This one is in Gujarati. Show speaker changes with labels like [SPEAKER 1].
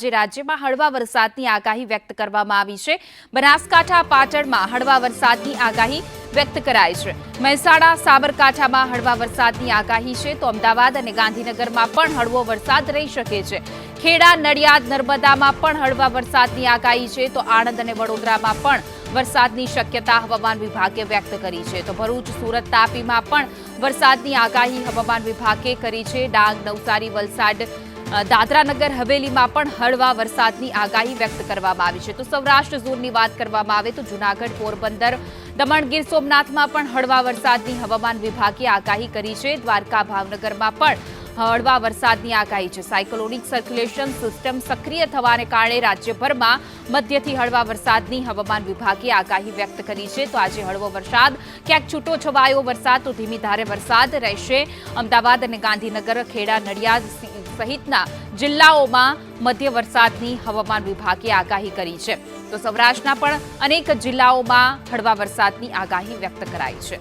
[SPEAKER 1] આજે રાજ્યમાં હળવા વરસાદની આગાહી વ્યક્ત કરવામાં આવી છે. બનાસકાંઠા પાટણમાં હળવા વરસાદની આગાહી વ્યક્ત કરાઈ છે. મહેસાણા, સાબરકાંઠામાં હળવા વરસાદની આગાહી છે તો અમદાવાદ અને ગાંધીનગરમાં પણ હળવો વરસાદ રહી શકે છે. ખેડા, નડિયાદ, નર્મદામાં પણ હળવા વરસાદની આગાહી છે તો આણંદ અને વડોદરામાં પણ વરસાદની શક્યતા હવામાન વિભાગે વ્યક્ત કરી છે. તો ભરૂચ, સુરત, તાપીમાં પણ વરસાદની આગાહી હવામાન વિભાગે કરી છે. ડાંગ, નવસારી, વલસાડ દાદરાનગર હવેલીમાં પણ હળવા વરસાદની આગાહી વ્યક્ત કરવામાં આવી છે. તો સૌરાષ્ટ્ર ઝોનની વાત કરવામાં આવે તો જૂનાગઢ, પોરબંદર દમણ ગીર સોમનાથમાં પણ હળવા વરસાદની હવામાન વિભાગે આગાહી કરી છે. દ્વારકા, ભાવનગરમાં પણ હળવા વરસાદની આગાહી છે. સાયક્લોનિક સર્ક્યુલેશન સિસ્ટમ સક્રિય થવાને કારણે રાજ્યભરમાં મધ્યથી હળવા વરસાદની હવામાન વિભાગે આગાહી વ્યક્ત કરી છે. તો આજે હળવો વરસાદ, ક્યાંક છૂટો છવાયો વરસાદ, તો ધીમી ધારે વરસાદ રહેશે. અમદાવાદ અને ગાંધીનગર, ખેડા, નડિયાદ સહિતના જિલ્લાઓમાં મધ્ય વરસાદની હવામાન વિભાગે આગાહી કરી છે. તો સૌરાષ્ટ્રના પણ અનેક જિલ્લાઓમાં હળવા વરસાદની આગાહી વ્યક્ત કરાઈ છે.